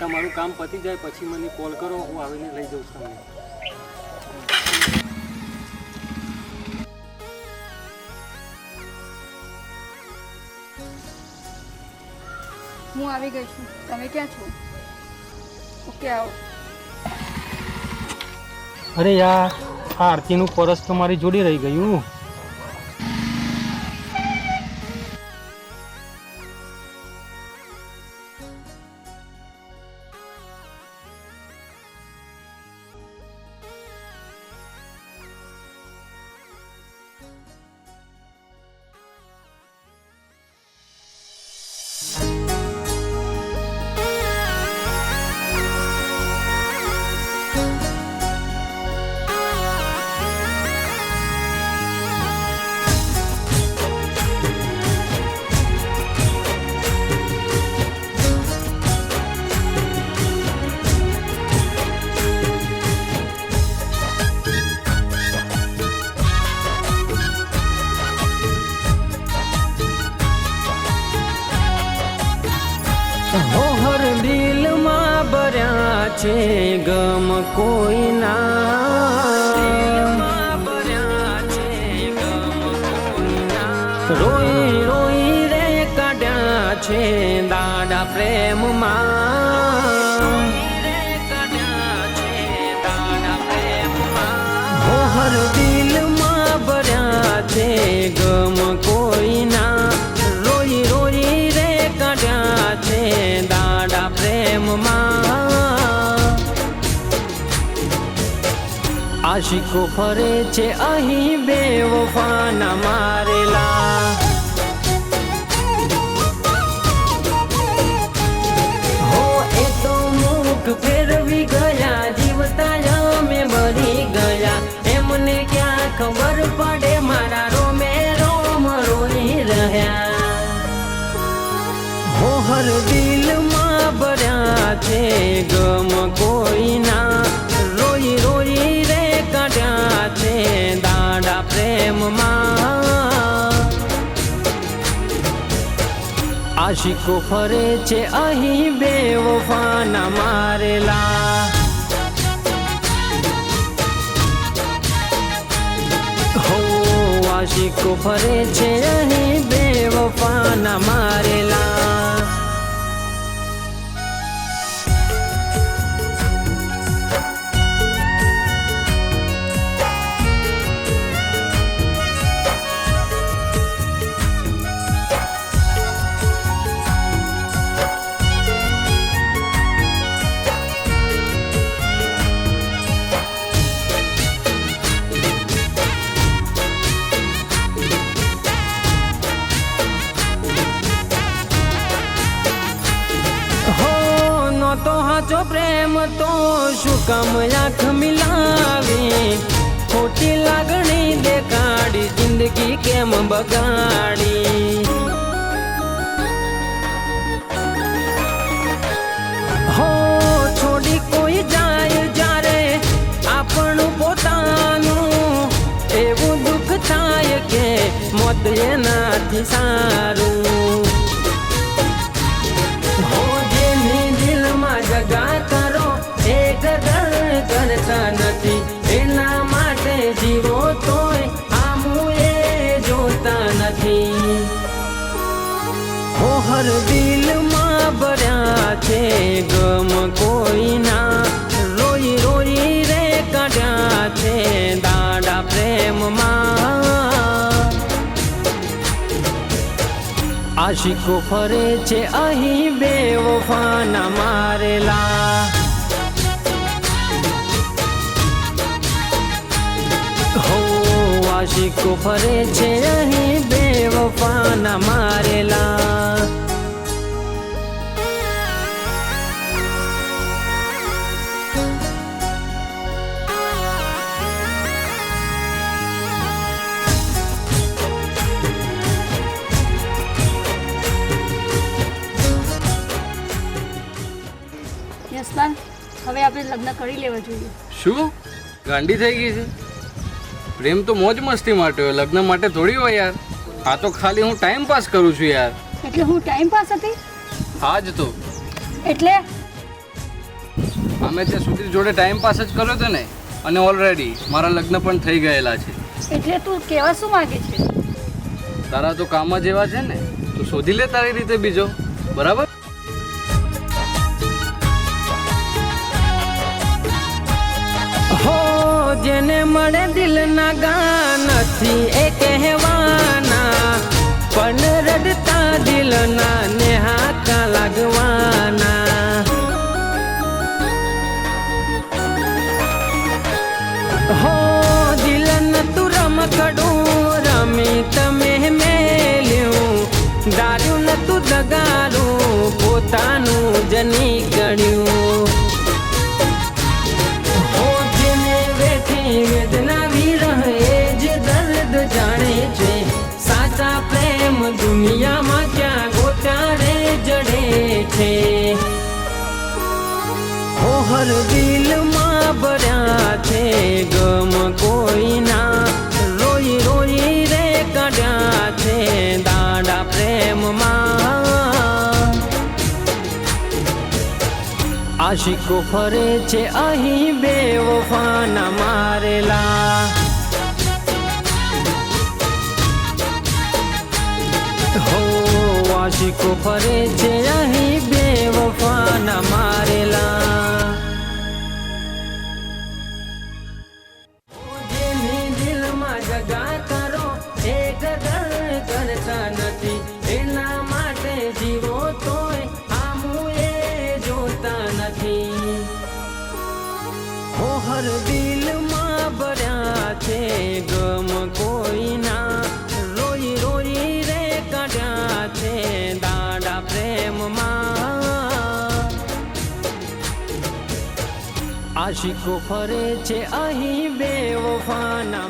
તમારું કામ પતી જાય પછી મને કોલ કરો હું આવીને લઈ જાઉં છું તમને. હું આવી ગઈ છું. તમે ક્યાં છો? ઓકે આવો. અરે યાર આ આરતીનું પરસ તો મારી જોડે રહી ગયું. છે ગમ કોઈના. રોઈ રોઈ રે કાઢ્યા છે દાડા પ્રેમમાં. આશિકો ફરે છે, અહીં બે વફાના મારેલા. હો, એ તો મુખ ફેરવી ગયા જીવતા અમે મરી ગયા. એમને ક્યાં ખબર પડે, મારા રોમે રોમ રોઈ રહ્યા હોહર દિલમાં ભર્યા છે ગમ કોઈના. રોઈ પ્રેમમાં આશિકો ફરે છે અહીં બે વફાના મારેલા. હો, આશિકો ફરે છે અહીં બે વફાના મારેલા. નો તો હાચો પ્રેમ તો શું કામ આંખ મિલાવી? ખોટી લાગણી દેખાડી, જિંદગી કેમ બગાડી? હો, છોડી કોઈ જાય જ્યારે આપણું પોતાનું એવું દુઃખ થાય કે મોત એનાથી સારું. હર દિલમાં ભર્યા છે, ગમ કોઈના રોઈ રોઈ રે કાઢ્યા છે, દાડા પ્રેમમાં. આશિકો ફરે છે, અહીં બે વફાના મારેલા. હો, આશિકો ફરે છે, અહીં બે વફાના મારેલા. આપણે લગ્ન કરી લેવા જોઈએ. શું? ગાંડી થઈ ગઈ છે? પ્રેમ તો મોજ મસ્તી માટે હોય લગ્ન માટે થોડી હોય યાર. આ તો ખાલી હું ટાઈમ પાસ કરું છું યાર. એટલે હું ટાઈમ પાસ હતી? આજ તો. એટલે? અમે ત્યાં સુધી જોડે ટાઈમ પાસ જ કર્યો હતો ને અને ઓલરેડી મારા લગ્ન પણ થઈ ગયેલા છે. એટલે તું કેવા શું માંગે છે? તારા તો કામ જ એવા છે ને તું શોધી લે તારી રીતે બીજો. બરાબર? જેને દિલના દિલના ગાનથી એ કહેવાના. પણ રડતા દિલના ને હાકા લાગવાના. હો દિલ તું રમકડું રમી તમે મેલ્યું. દારૂ નતું દગારું પોતાનું જની ગણ્યું. દુનિયામાં ક્યાં ગોચારે જડે છે? ઓહર દિલમાં ભર્યા છે ગમ કોઈના. રોઈ રોઈ રે કાઢ્યા છે દાડા પ્રેમમાં. આશિકો ફરે છે અહીં બે વફાના મારેલા. આશિકો ફરે છે અહીં બે વફાના આશિકો ફરે છે અહીં બે વફાના